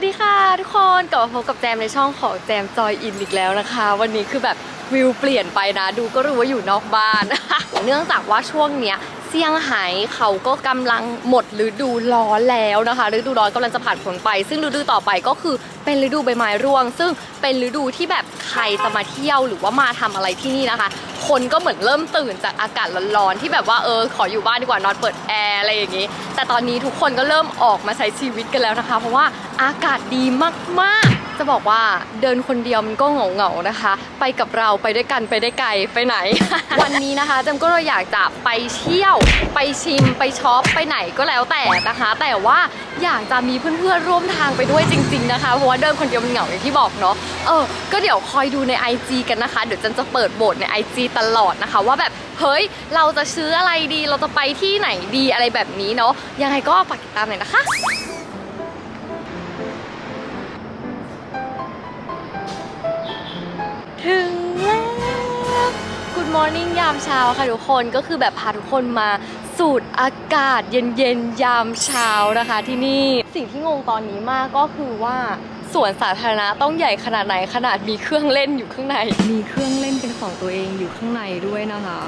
วัสดีค่ะทุกคนกลับมาพบกับแจมในช่องของแจมจอยอินอีกแล้วนะคะ วันนี้คือแบบวิวเปลี่ยนไปนะ ดูก็รู้ว่าอยู่นอกบ้าน เนื่องจากว่าช่วงเนี้ย เซี่ยงไฮ้เขาก็กำลังหมดฤดูร้อนแล้วนะคะฤดูร้อนกำลังจะผ่านพ้นไป ซึ่งฤดูต่อไปก็คือเป็นฤดูใบไม้ร่วง ซึ่งเป็นฤดูที่แบบใครจะมาเที่ยวหรือว่ามาทำอะไรที่นี่นะคะ คนก็เหมือนเริ่มตื่นจากอากาศร้อนๆที่แบบว่าเออขออยู่บ้านดีกว่านอนเปิดแอร์อะไรอย่างนี้ แต่ตอนนี้ทุกคนก็เริ่มออกมาใช้ชีวิตกันแล้วนะคะ เพราะว่าอากาศดีมากๆ จะบอกว่าเดินคนเดียวมันก็เหงาๆนะคะ ไปกับเราไปด้วยกันไปได้ไกลไปไหน วันนี้นะคะเจมก็เลยอยากจะไปเที่ยว ไปชิมไปช็อปไปไหนก็แล้วแต่นะคะ แต่ว่าอยากจะมีเพื่อนๆร่วมทางไปด้วยจริง ๆ นะคะเพราะว่าเดินคนเดียวมันเหงาอย่างที่บอกเนาะเออก็เดี๋ยวคอยดูใน IG กันนะคะ เดี๋ยวจันจะเปิดโบทใน IG ตลอดนะคะ ว่าแบบเฮ้ยเราจะซื้ออะไรดี เราจะไปที่ไหนดีอะไรแบบนี้เนาะยังไงก็ฝากติดตามหน่อยนะคะ ถึงแล้ว Good Morning ยามเช้าค่ะทุกคนก็คือแบบพาทุกคนมาสูดอากาศเย็นๆ ยามเช้านะคะที่นี่สิ่งที่งงตอนนี้มากก็คือว่าสวนสาธารณะต้องใหญ่ขนาดไหนขนาดมีเครื่องเล่นอยู่ข้างใน มีเครื่องเล่นเป็นของตัวเองอยู่ข้างในด้วยนะคะ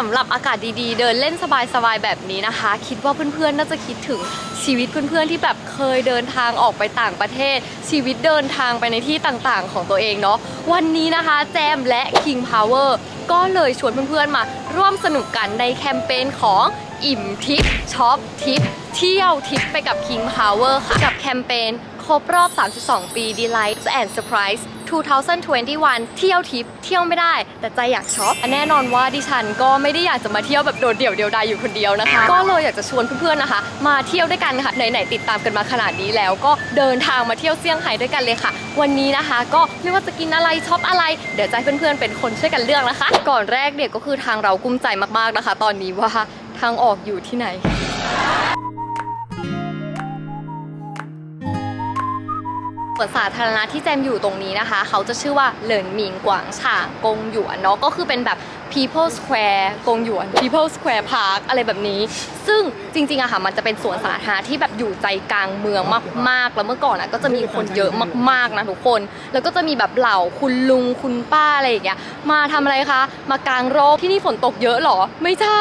สำหรับอากาศดีๆ เดินเล่นสบายๆ แบบนี้นะคะ คิดว่าเพื่อนๆ น่าจะคิดถึง ชีวิตเพื่อนๆที่แบบเคยเดินทางออกไปต่างประเทศ ชีวิตเดินทางไปในที่ต่างๆ ของตัวเองเนาะวันนี้นะคะแจมและ King Power ก็เลยชวนเพื่อนๆมาร่วมสนุกกันในแคมเปญของอิ่มทิปช็อปทิปเที่ยวทิปไปกับ King Power ค่ะกับแคมเปญ ครบรอบ 32 ปี Delights and Surprise 2021 เที่ยวทิปเที่ยวไม่ได้ แต่ใจอยากช็อปแน่นอนว่าดิฉันก็ไม่ได้อยากจะมาเที่ยวแบบโดดเดี่ยวเดียวดายอยู่คนเดียวนะคะ ก็เลยอยากจะชวนเพื่อนๆนะคะ มาเที่ยวด้วยกันค่ะไหนๆติดตามกันมาขนาดนี้แล้ว ก็เดินทางมาเที่ยวเซี่ยงไฮ้ด้วยกันเลยค่ะ วันนี้นะคะ ก็ไม่ว่าจะกินอะไรช็อปอะไร เดี๋ยวจะให้เพื่อนๆเป็นคนช่วยกันเลือกนะคะ ก่อนแรกเนี่ยก็คือทางเรากุ้มใจมากๆนะคะ ตอนนี้ว่าทางออกอยู่ที่ไหน สวนสาธารณะที่แจมอยู่ตรงนี้นะคะ เขาจะชื่อว่าเหลินหมิงกวางฉางกงหยวนเนาะก็คือเป็นแบบ People Square กงหยวน People Square Park อะไรแบบนี้ ซึ่งจริงๆอะค่ะมันจะเป็นสวนสาธารณะที่แบบอยู่ใจกลางเมืองมากๆ แล้วเมื่อก่อนอะก็จะมีคนเยอะมากๆนะทุกคน แล้วก็จะมีแบบเหล่าคุณลุงคุณป้าอะไรอย่างเงี้ยมาทำอะไรคะ มากางร่มที่นี่ฝนตกเยอะหรอ ไม่ใช่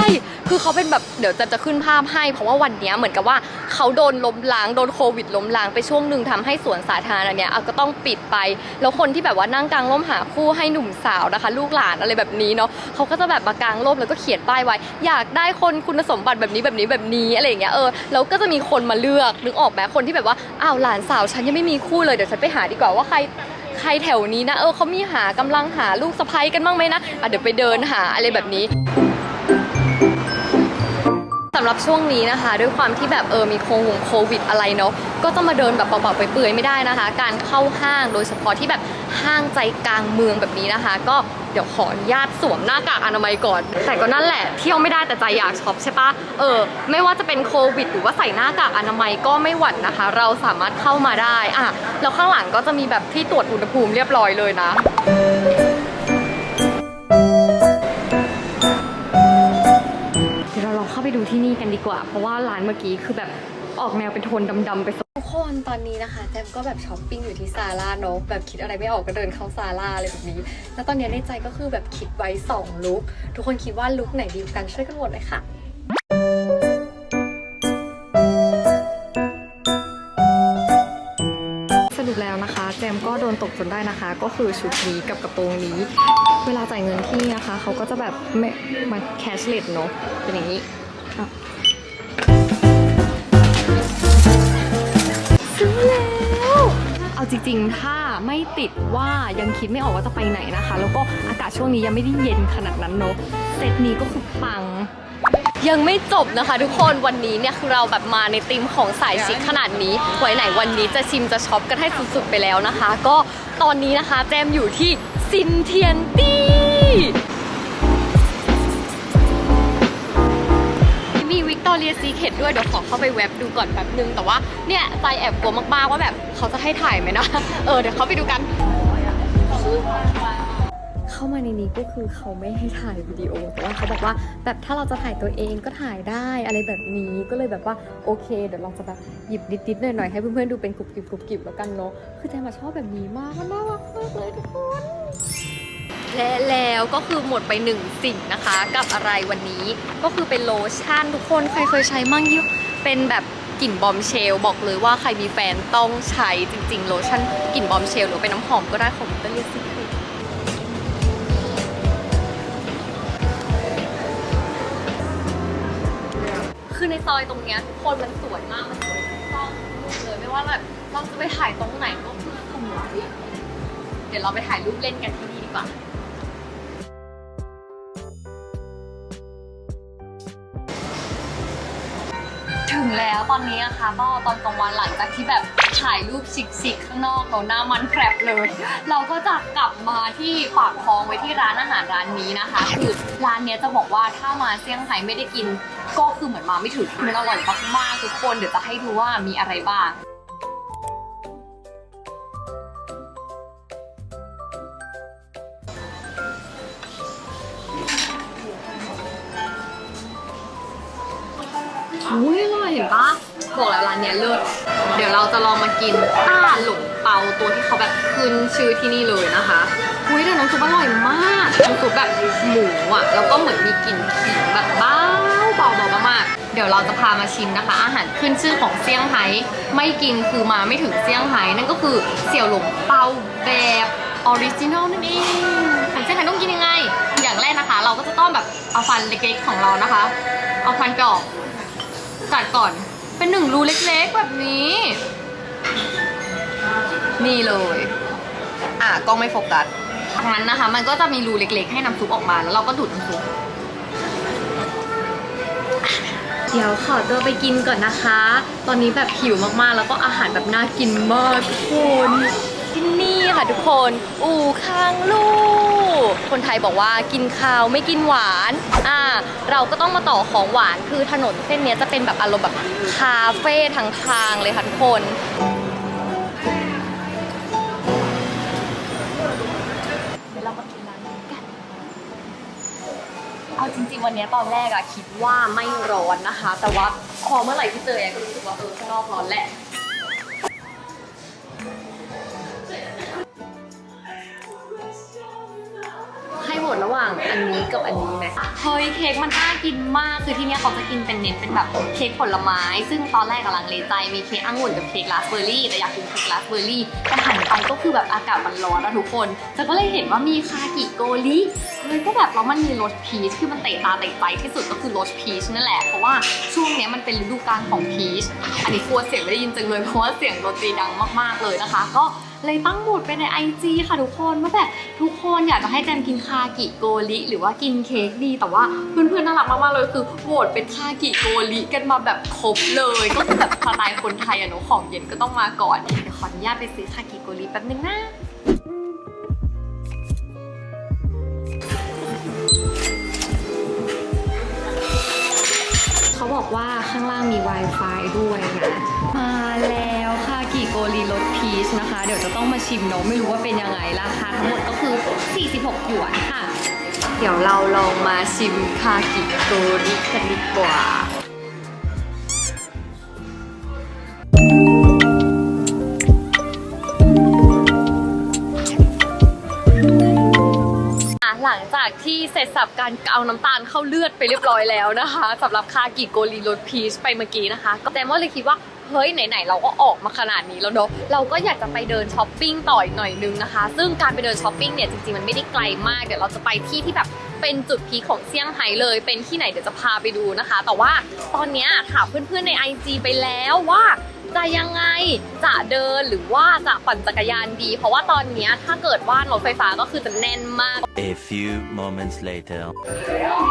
คือเขาเป็นแบบเดี๋ยวจะจะขึ้นภาพให้ เพราะว่าวันเนี้ยเหมือนกับว่าเขาโดนล้มล้างโดนโควิดล้มล้างไปช่วงหนึ่งทำให้สวนสาธารณะเนี้ยก็ต้องปิดไป แล้วคนที่แบบว่านั่งกางร่มหาคู่ให้หนุ่มสาวนะคะ ลูกหลานอะไรแบบนี้เนาะเขาก็จะแบบมากางร่มแล้วก็เขียนป้ายไว้ อยากได้คนคุณสมบัติแบบนี้แบบนี้แบบนี้อะไรอย่างเงี้ยเออแล้วก็จะมีคนมาเลือกนึกออกไหมคนที่แบบว่าอ้าวหลานสาวฉันยังไม่มีคู่เลยเดี๋ยวฉันไปหาดีกว่าว่าใครใครแถวนี้นะเออเขามีหากำลังหาลูกสะใภ้กันบ้างไหมนะอะเดี๋ยวไปเดินหาอะไรแบบนี้สำหรับช่วงนี้นะคะ ด้วยความที่แบบเออมีโควงโควิดอะไรเนาะก็จะมาเดินแบบเปล่าๆไปเปื่อยไม่ได้นะคะ การเข้าห้างโดยเฉพาะที่แบบห้างใจกลางเมืองแบบนี้นะคะ ก็ เดี๋ยวขออนุญาตสวมหน้ากากอนามัยก่อน แต่ก็นั่นแหละเที่ยวไม่ได้แต่ใจอยากช็อปใช่ปะเออไม่ว่าจะเป็นโควิด หรือว่าใส่หน้ากากอนามัยก็ไม่หวั่นนะคะ เราสามารถเข้ามาได้อะแล้วข้างหลังก็จะมีแบบที่ตรวจอุณหภูมิเรียบร้อยเลยนะเดี๋ยวเราลองเข้าไปดูที่นี่กันดีกว่า เพราะว่าร้านเมื่อกี้คือแบบ ออกแนวเป็นโทนดำๆไปทุกคนตอนนี้นะคะแจมก็แบบช้อปปิ้งอยู่ที่ซาร่าเนอะแบบคิดอะไรไม่ออกก็เดินเข้าซาร่าอะไรแบบนี้ แล้วตอนนี้ในใจก็คือแบบคิดไว้2ลุคทุกคนคิดว่าลุคไหนดีกว่ากันช่วยกันโหวตเลยค่ะสรุปแล้วนะคะแจมก็โดนตกจนได้นะคะ ก็คือชุดนี้กับกระโปรงนี้ เวลาจ่ายเงินที่นะคะ เขาก็จะแบบไม่มาแคชเลสเนาะเป็นอย่างนี้ ริง ๆ ถ้าไม่ติดว่ายังคิดไม่ออกว่าจะไปไหนนะคะ แล้วก็อากาศช่วงนี้ยังไม่ได้เย็นขนาดนั้นเนาะเซตนี้ก็คือปัง ยังไม่จบนะคะ ทุกคนวันนี้เนี่ยคือเราแบบมาในธีมของสายชิคขนาดนี้ไว้ไหนวันนี้จะชิมจะช็อปกันให้สุดๆไปแล้วนะคะ ก็ตอนนี้นะคะแจมอยู่ที่ซินเทียนตี้ วิกตอเรียซีเคทด้วยเดี๋ยวขอเข้าไปเว็บดูก่อนแป๊บนึง แต่ว่าเนี่ยใจแอบกลัวมากๆว่าแบบเขาจะให้ถ่ายไหมนะ เออเดี๋ยวเขาไปดูกัน เขาามาในนี้ก็คือเขาไม่ให้ถ่ายวิดีโอ แต่ว่าเขาบอกว่าแบบถ้าเราจะถ่ายตัวเองก็ถ่ายได้อะไรแบบนี้ก็เลยแบบว่าโอเค เดี๋ยวเราจะแบบหยิบนิดๆหน่อยๆให้เพื่อนๆดูเป็นกรุบกริบกรุบกริบแล้วกันเนาะคือแจมาชอบแบบนี้มากมันน่ารักมากเลยทุกคน และแล้วก็คือหมดไปหนึ่งสิ่งนะคะ กับอะไรวันนี้ก็คือเป็นโลชั่นทุกคนใครเคยใช้มั่งยี่เป็นแบบกลิ่นบอมเชล บอกเลยว่าใครมีแฟนต้องใช้จริง ๆ โลชั่นกลิ่นบอมเชล หรือเป็นน้ำหอมก็ได้ของวิตาเลียซีเครตคือในซอยตรงเนี้ยทุกคนมันสวยมากมันสวยทุกซอกทุกมุมเลยไม่ว่าแบบเราจะไปถ่ายตรงไหนก็คือสวยเดี๋ยวเราไปถ่ายรูปเล่นกันที่นี่ดีกว่า แล้วตอนนี้นะคะก็ตอนกลางวันหลังจากที่แบบถ่ายรูปชิคๆข้างนอกเราหน้ามันแผลบเลย เราก็จะกลับมาที่ปากคลองไว้ที่ร้านอาหารร้านนี้นะคะ คือร้านเนี้ยจะบอกว่าถ้ามาเซี่ยงไฮ้ไม่ได้กิน ก็คือเหมือนมาไม่ถึงคือมันอร่อยมากๆทุกคนเดี๋ยวจะให้ดูว่ามีอะไรบ้าง ปะบอกแล้วร้านเนี้ยเลิศเดี๋ยวเราจะลองมากินต้าหลงเปาตัวที่เขาแบบขึ้นชื่อที่นี่เลยนะคะอุ้ยแต่น้ำซุปอร่อยมากน้ำซุปแบบหมูอะแล้วก็เหมือนมีกลิ่นขิงแบบเบาเบาเบามากๆเดี๋ยวเราจะพามาชิมนะคะ อาหารขึ้นชื่อของเซี่ยงไฮ้ไม่กินคือมาไม่ถึงเซี่ยงไฮ้นั่นก็คือเสี่ยวหลงเปาแบบออริจินอลนั่นเองอาหารเซี่ยงไฮ้ต้องกินยังไง อย่างแรกนะคะ เราก็จะต้องแบบเอาฟันเล็กๆของเรานะคะ เอาฟันกรอก กัดก่อน เป็นหนึ่งรูเล็กๆแบบนี้ นี่เลย อะกล้องไม่โฟกัสงั้นนะคะ มันก็จะมีรูเล็ก ๆ ให้น้ำซุปออกมาแล้วเราก็ดูดน้ำซุปเดี๋ยวขอตัวไปกินก่อนนะคะ ตอนนี้แบบหิวมากๆ แล้วก็อาหารแบบน่ากินมากทุกคนที่นี่ค่ะทุกคน อู่ข้างลูก คนไทยบอกว่ากินข้าวไม่กินหวาน อ่า เราก็ต้องมาต่อของหวาน คือถนนเส้นนี้จะเป็นแบบอารมณ์แบบคาเฟ่ทั้งทางเลยค่ะทุกคนเดี๋ยวเรามากินร้านกันเอาจริงๆ วันนี้ตอนแรกอะคิดว่าไม่ร้อนนะคะ แต่ว่าพอเมื่อไหร่ที่เจอแอร์ก็รู้สึกว่าเออข้างนอกร้อนแหละ เฮ้ยเค้กมันน่ากินมากคือที่เนี้ยเขาจะกินเป็นเน้นเป็นแบบเค้กผลไม้ ซึ่งตอนแรกกำลังเลใจมีเค้กองุ่นกับเค้กราสเบอร์รี่แต่อยากกินเค้กราสเบอร์รี่แต่หันไปก็คือแบบอากาศมันร้อนนะทุกคนแต่ก็เลยเห็นว่ามีคากิโกริเลยก็แบบแล้วมันมีรสพีชคือมันเตะตาเตะใจที่สุดก็คือรสพีชนั่นแหละเพราะว่าช่วงเนี้ยมันเป็นฤดูกาลของพีชอันนี้กลัวเสียงไม่ได้ยินจังเลยเพราะว่าเสียงดนตรีดังมากๆเลยนะคะ ก็ เลยตั้งหมุดไปใน IG ค่ะทุกคนว่าแบบทุกคนอยากจะให้แจมกินคากิโกริหรือว่ากินเค้กดี แต่ว่าเพื่อนๆน่ารักมากๆเลยคือโหวตเป็นคากิโกริกันมาแบบครบเลย ก็คือแบบสไตล์คนไทยอะเนาะของเย็นก็ต้องมาก่อนเดี๋ยวขออนุญาตไปซื้อคากิโกริแป๊บนึงนะ ว่าข้างล่างมี Wi-Fi ด้วยนะ มาแล้วค่ะกี่โกรีรสพีชนะคะ เดี๋ยวจะต้องมาชิมเนาะไม่รู้ว่าเป็นยังไงราคาทั้งหมดก็คือ 46 หยวนค่ะ เดี๋ยวเราลองมาชิมคากิโกริกันดีกว่า หลังจากที่เสร็จสับการเอาน้ำตาลเข้าเลือดไปเรียบร้อยแล้วนะคะสำหรับคากิโกรีรสพีชไปเมื่อกี้นะคะ ก็แต่ว่าเลยคิดว่าเฮ้ยไหนๆเราก็ออกมาขนาดนี้แล้วเนาะเราก็อยากจะไปเดินช้อปปิ้งต่ออีกหน่อยนึงนะคะ ซึ่งการไปเดินช้อปปิ้งเนี่ยจริงๆมันไม่ได้ไกลมากเดี๋ยวเราจะไปที่ที่แบบเป็นจุดพีของเซี่ยงไฮ้เลย เป็นที่ไหนเดี๋ยวจะพาไปดูนะคะ แต่ว่าตอนเนี้ยถามเพื่อนๆใน IG ไปแล้วว่า จะยังไงจะเดินหรือว่าจะปั่นจักรยานดี เพราะว่าตอนเนี้ยถ้าเกิดว่ารถไฟฟ้าก็คือจะแน่นมาก A few moments later.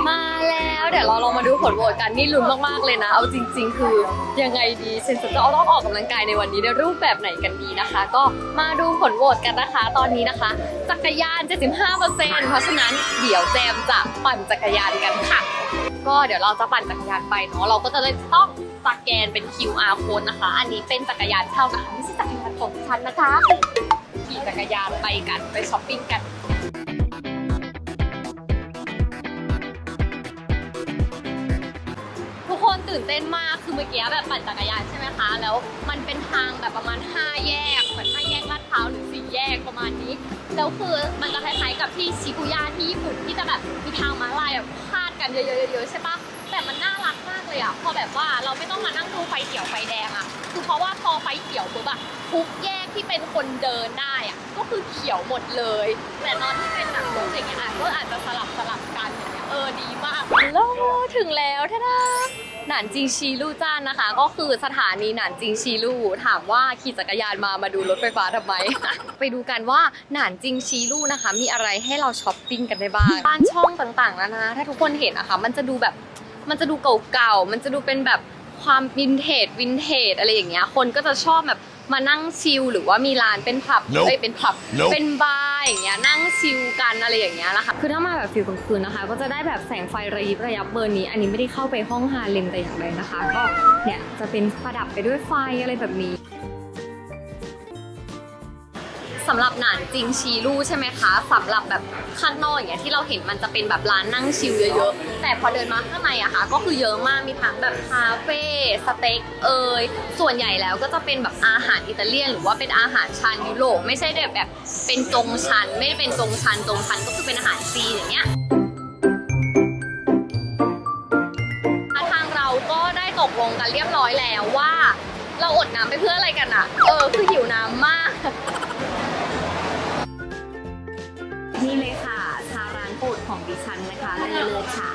มาแล้วเดี๋ยวเราลองมาดูผลโหวตกันนี่ลุ้นมากๆเลยนะ เอาจริง ๆ คือยังไงดีฉันจะต้องออกกำลังกายในวันนี้ในรูปแบบไหนกันดีนะคะ ก็มาดูผลโหวตกันนะคะ ตอนนี้นะคะ จักรยาน 75%เพราะฉะนั้นเดี๋ยวแจมจะปั่นจักรยานกันค่ะ ก็เดี๋ยวเราจะปั่นจักรยานไปเนาะเราก็จะเลยต้อง สแกนเป็น QR code นะคะ อันนี้เป็นจักรยานเช่านะคะไม่ใช่จักรยานของฉันนะคะขี่จักรยานไปกันไปช้อปปิ้งกันทุกคนตื่นเต้นมากคือเมื่อกี้แบบปั่นจักรยานใช่ไหมคะ แล้วมันเป็นทางแบบประมาณ 5 แยกเหมือน5แยกลาดพร้าวหรือ4แยกประมาณนี้แล้วคือมันจะคล้ายๆกับที่ชิบุย่าที่ญี่ปุ่นที่จะแบบมีทางม้าลายแบบพาดกันเยอะๆๆใช่ปะแต่มันน่ารักมาก เลยอะพอแบบว่าเราไม่ต้องมานั่งดูไฟเขียวไฟแดงอะ คือเพราะว่าพอไฟเขียวปุ๊บอะทุกแยกที่เป็นคนเดินได้อะก็คือเขียวหมดเลย แต่ตอนที่เป็นแบบรถอย่างเงี้ยอาจก็อาจจะสลับสลับกันอย่างเงี้ยเออดีมากฮัลโลถึงแล้วท่าดาหนานจิงชีลู่จ้านนะคะ ก็คือสถานีหนานจิงชีลู่ถามว่าขี่จักรยานมามาดูรถไฟฟ้าทำไม ไปดูกันว่าหนานจิงชีลู่นะคะ มีอะไรให้เราช้อปปิ้งกันได้บ้างบ้านช่องต่างๆแล้วนะถ้าทุกคนเห็นนะคะมันจะดูแบบ มันจะดูเก่าๆ มันจะดูเป็นแบบความวินเทจวินเทจอะไรอย่างเงี้ย คนก็จะชอบแบบมานั่งชิลหรือว่ามีร้านเป็นผับ Nope เอ้ยเป็นผับ Nope เป็นบาร์อย่างเงี้ยนั่งชิลกันอะไรอย่างเงี้ยนะคะ คือถ้ามาแบบฟิลกลางคืนนะคะ ก็จะได้แบบแสงไฟระยิบระยับเบอร์นี้ อันนี้ไม่ได้เข้าไปห้องฮาเลมแต่อย่างใดนะคะ ก็เนี่ยจะเป็นประดับไปด้วยไฟอะไรแบบนี้ สำหรับหนานจริงชีลู่ใช่ไหมคะสำหรับแบบข้างนอกอย่างเงี้ยที่เราเห็นมันจะเป็นแบบร้านนั่งชิลเยอะๆ แต่พอเดินมาข้างในอะค่ะก็คือเยอะมากมีทั้งแบบคาเฟ่สเต็กเอยส่วนใหญ่แล้วก็จะเป็นแบบอาหารอิตาเลียน หรือว่าเป็นอาหารชานยุโรปไม่ใช่แบบแบบเป็นจงชัน ไม่ได้เป็นจงชันจงชันก็คือเป็นอาหารจีนอย่างเงี้ยทางเราก็ได้ตกลงกันเรียบร้อยแล้วว่า เราอดน้ำไปเพื่ออะไรกันอะเออคือหิวน้ำมาก นี่เลยค่ะ ชาร้านโปรดของดิฉันนะคะเลอเลอฉา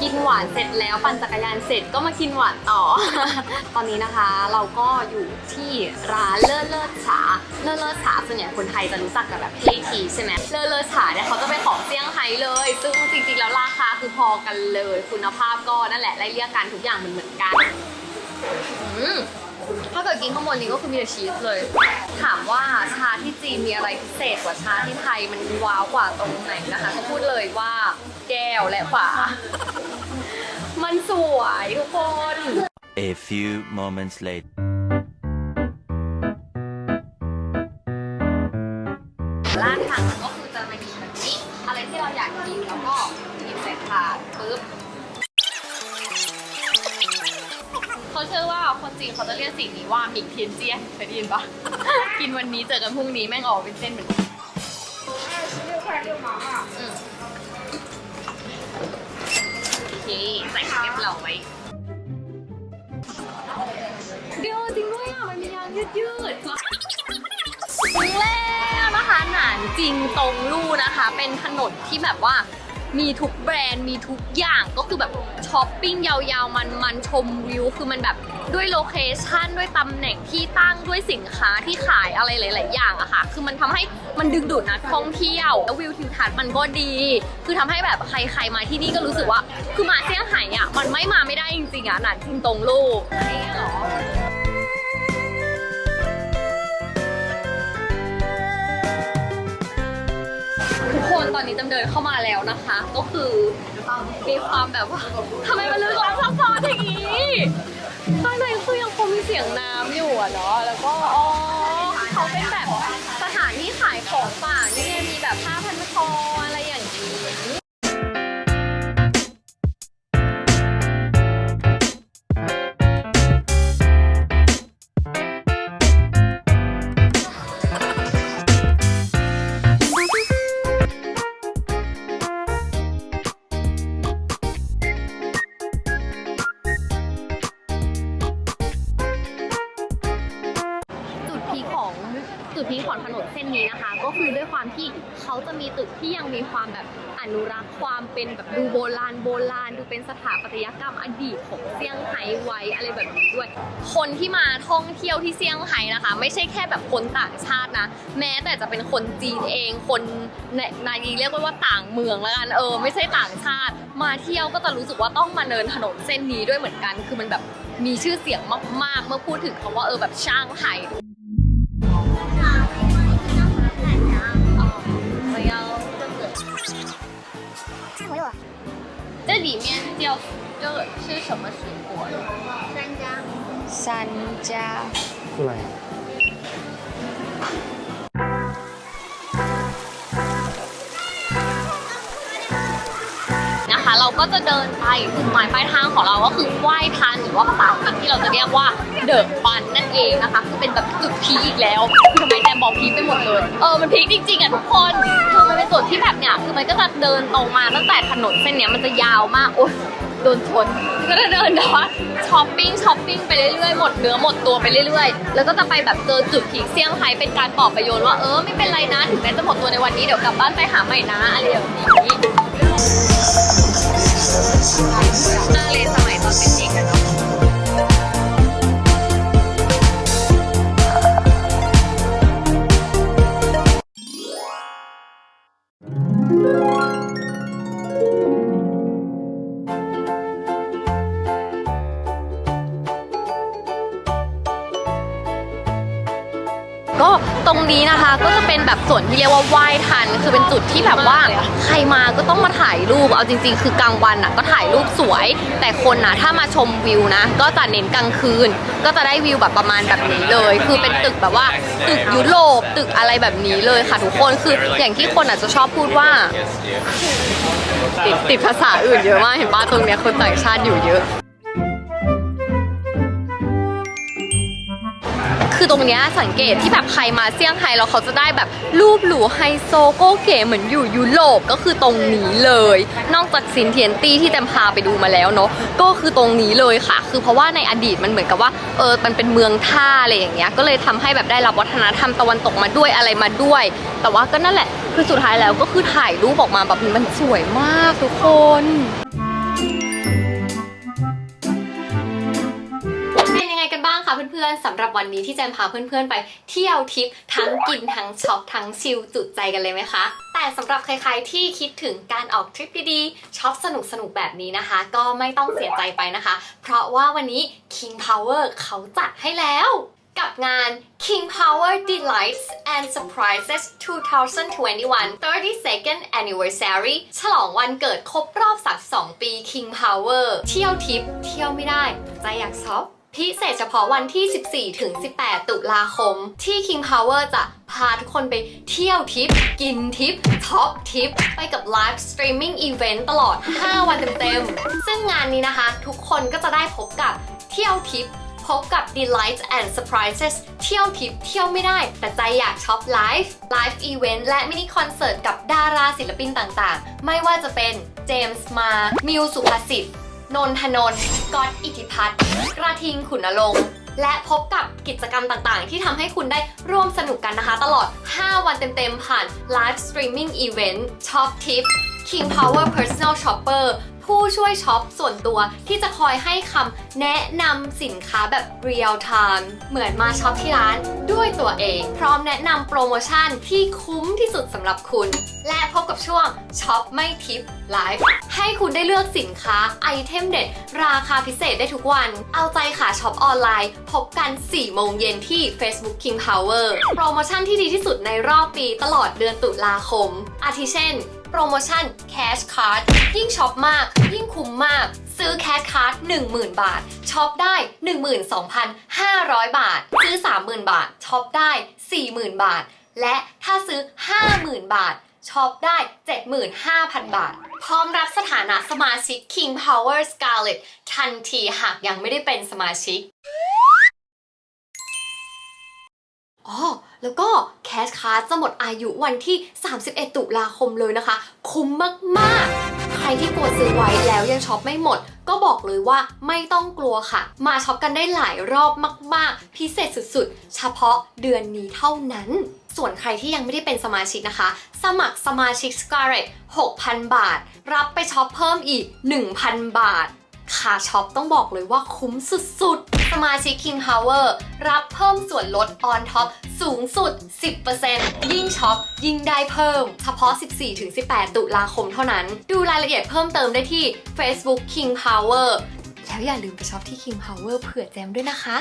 กินหวานเสร็จแล้วปั่นจักรยานเสร็จก็มากินหวานต่อ ตอนนี้นะคะเราก็อยู่ที่ร้านเลอเลิศฉาเลอเลิศฉาส่วนใหญ่คนไทยจะรู้จักกับแบบเฮทีใช่ไหมเลอเลิศฉาเนี่ยเขาจะเป็นของเซี่ยงไฮ้เลย ซึ่งจริงๆแล้วราคาคือพอกันเลย คุณภาพก็นั่นแหละไล่เรียกกันทุกอย่างมันเหมือนกัน อืม ถ้าเกิดกินข้างบนนี้ก็คือมีแต่ชีสเลย ถามว่าชาที่จีนมีอะไรพิเศษกว่าชาที่ไทยมันว้าวกว่าตรงไหนนะคะ ก็พูดเลยว่าแก้วและฝา มันสวยทุกคน A few moments later. จีนเขาจะเรียกสิ่งนี้ว่าหมิงเทียนเจี้ยนเคยได้ยินปะ กินวันนี้เจอกันพรุ่งนี้แม่งออกเป็นเส้นเหมือนกันอืมโอเคใส่เรียบร้อยเดี๋ยวจริงด้วยอะ มันมียางยืดยืดๆถึงแล้วนะคะหนานจริงตรงลู่นะคะ เป็นถนนที่แบบว่า มีทุกแบรนด์มีทุกอย่างก็คือแบบช้อปปิ้งยาวๆ มันมันชมวิว คือมันแบบด้วยโลเคชันด้วยตำแหน่งที่ตั้งด้วยสินค้าที่ขายอะไรหลาย ๆ อย่างอะค่ะ คือมันทำให้มันดึงดูดนักท่องเที่ยวแล้ววิวทิวทัศน์มันก็ดี คือทำให้แบบใคร ๆ มาที่นี่ก็รู้สึกว่า คือมาเซี่ยงไฮ้อะมันไม่มาไม่ได้จริงๆอะหนานจริงตรงลู่ไอ้เหรอ คนตอนนี้จำเดินเข้ามาแล้วนะคะ ก็คือมีความแบบว่าทำไมมันลึกลับซับซ้อนอย่างนี้ข้างในคือยังคงมีเสียงน้ำอยู่อะเนาะแล้วก็อ๋อเขาเป็นแบบสถานที่ขายของฝากนี่ยมีแบบผ้าพันคออะไร จุดพีคของถนนเส้นนี้นะคะ ก็คือด้วยความที่เขาจะมีตึกที่ยังมีความแบบอนุรักษ์ความเป็นแบบดูโบราณโบราณดูเป็นสถาปัตยกรรมอดีตของเซี่ยงไฮ้ไว้อะไรแบบนี้ด้วย คนที่มาท่องเที่ยวที่เซี่ยงไฮ้นะคะ ไม่ใช่แค่แบบคนต่างชาตินะ แม้แต่จะเป็นคนจีนเองคนในนายเรียกว่าต่างเมืองแล้วกันเออ ไม่ใช่ต่างชาติ มาเที่ยวก็จะรู้สึกว่าต้องมาเดินถนนเส้นนี้ด้วยเหมือนกัน คือมันแบบมีชื่อเสียงมากๆ เมื่อพูดถึงคำว่าเออแบบช่างไห่我看我有这里面叫这个是什么水果？三张，山楂。อะไร 那 เราก็จะเดินไปจุดหมายปลายทางของเราก็คือไหว้ทันหรือว่าภาษาอังกฤษที่เราจะเรียกว่า เดอะฟันนั่นเองนะคะคือเป็นแบบจุดพีอีกแล้วคือทำไมแจมบอกพีไปหมดเลย เออมันพีจริงๆอะทุกคนคือมันเป็นจุดที่แบบเนี้ยคือมันก็จะเดินตรงมาตั้งแต่ถนนเส้นเนี้ยมันจะยาวมากโอ๊ยโดนชนก็จะเดินแบบว่าช้อปปิ้งช้อปปิ้งไปเรื่อยๆหมดเนื้อหมดตัวไปเรื่อยๆ แล้วก็จะไปแบบเจอจุดพีเซี่ยงไฮ้เป็นการปลอบประโยชน์ว่าเออไม่เป็นไรนะถึงแม้จะหมดตัวในวันนี้เดี๋ยวกลับบ้านไปหาใหม่นะอะไรแบบนี้หน้าเลยสมัยตอนเป็นเด็กอะเนาะ แบบส่วนที่เรียกว่าไหว้ทัน คือเป็นจุดที่แบบว่าใครมาก็ต้องมาถ่ายรูปเอาจริง ๆ คือกลางวันอะก็ถ่ายรูปสวย แต่คนนะถ้ามาชมวิวนะ ก็จะเน้นกลางคืน ก็จะได้วิวแบบประมาณแบบนี้เลย คือเป็นตึกแบบว่าตึกยุโรปตึกอะไรแบบนี้เลยค่ะทุกคนคืออย่างที่คนอาจจะชอบพูดว่าติดติดภาษาอื่นเยอะมากเห็นป้าตรงเนี้ยคนต่างชาติอยู่เยอะ คือตรงเนี้ยสังเกตที่แบบใครมาเซี่ยงไฮ้แล้วเขาจะได้แบบรูปหรูไฮโซโก้เก๋เหมือนอยู่ยุโรปก็คือตรงนี้เลย นอกจากซินเทียนตี้ที่แจมพาไปดูมาแล้วเนาะก็คือตรงนี้เลยค่ะ คือเพราะว่าในอดีตมันเหมือนกับว่าเออมันเป็นเมืองท่าอะไรอย่างเงี้ยก็เลยทำให้แบบได้รับวัฒนธรรมตะวันตกมาด้วยอะไรมาด้วย แต่ว่าก็นั่นแหละคือสุดท้ายแล้วก็คือถ่ายรูปออกมาแบบมันสวยมากทุกคน เพื่อนๆสำหรับวันนี้ที่แจมพาเพื่อนๆไปเที่ยวทริปทั้งกินทั้งช็อปทั้งชิลจุดใจกันเลยไหมคะ แต่สำหรับใครๆที่คิดถึงการออกทริปดีๆช็อปสนุกๆแบบนี้นะคะ ก็ไม่ต้องเสียใจไปนะคะ เพราะว่าวันนี้ King Power เขาจัดให้แล้วกับงาน King Power Delights and Surprises 2021 32nd Anniversary ฉลองวันเกิดครบรอบ 32 ปี King Power เที่ยวทิป เที่ยวไม่ได้ ใจอยากช็อป พิเศษเฉพาะวันที่ 14 ถึง 18 ตุลาคม ที่ King Power จะพาทุกคนไปเที่ยวทิป กินทิปท็อปทิป ไปกับไลฟ์สตรีมมิ่งอีเวนต์ตลอด 5 วันเต็มๆ ซึ่งงานนี้นะคะ ทุกคนก็จะได้พบกับเที่ยวทิปพบกับ Delights and Surprises เที่ยวทิปเที่ยวไม่ได้ แต่ใจอยากช็อปไลฟ์ไลฟ์อีเวนต์และมินิคอนเสิร์ตกับดาราศิลปินต่างๆ ไม่ว่าจะเป็นเจมส์มา มิวสุภาษิต นนทนนท์ก๊อตอิทธิพัฒน์กระทิงขุนนรงค์และพบกับกิจกรรมต่างๆ ที่ทำให้คุณได้ร่วมสนุกกันนะคะ ตลอด 5 วันเต็ม ๆ ผ่านไลฟ์สตรีมมิ่งอีเวนต์ช็อปทิป King Power Personal Shopper ผู้ช่วยช็อปส่วนตัวที่จะคอยให้คำแนะนำสินค้าแบบ real time เหมือนมาช็อปที่ร้านด้วยตัวเอง พร้อมแนะนำโปรโมชั่นที่คุ้มที่สุดสำหรับคุณ และพบกับช่วงช็อปไม่ทิปไลฟ์ให้คุณได้เลือกสินค้าไอเทมเด็ด ราคาพิเศษได้ทุกวัน เอาใจขาช็อปออนไลน์ พบกัน 4 โมงเย็นที่ Facebook King Power โปรโมชั่นที่ดีที่สุดในรอบปีตลอดเดือนตุลาคม อาทิเช่นโปรโมชั่น Cash Card ยิ่งช็อปมาก ยิ่งคุ้มมาก ซื้อ Cash Card 10,000 บาทช็อปได้ 12,500 บาท ซื้อ 30,000 บาทช็อปได้ 40,000 บาท และถ้าซื้อ 50,000 บาทช็อปได้ 75,000 บาท พร้อมรับสถานะสมาชิก King Power Scarlet ทันทีหากยังไม่ได้เป็นสมาชิก อ๋อ แล้วก็แคชคาร์จะหมดอายุวันที่ 31 ตุลาคมเลยนะคะ คุ้มมาก ๆ ใครที่กลัวซื้อไว้แล้วยังช็อปไม่หมด ก็บอกเลยว่าไม่ต้องกลัวค่ะ มาช็อปกันได้หลายรอบมาก ๆ พิเศษสุด ๆ เฉพาะเดือนนี้เท่านั้น ส่วนใครที่ยังไม่ได้เป็นสมาชิกนะคะ สมัครสมาชิก Scarlet 6,000 บาท รับไปช็อปเพิ่มอีก 1,000 บาท คาช็อปต้องบอกเลยว่าคุ้มสุดๆ สมาชิก King Power รับเพิ่มส่วนลดออนท็อปสูงสุด 10%ยิ่งช็อป ยิ่งได้เพิ่ม เฉพาะ 14-18 ตุลาคมเท่านั้น ดูรายละเอียดเพิ่มเติมได้ที่ Facebook King Power แล้วอย่าลืมไปช็อปที่ King Power เผื่อแจมด้วยนะคะ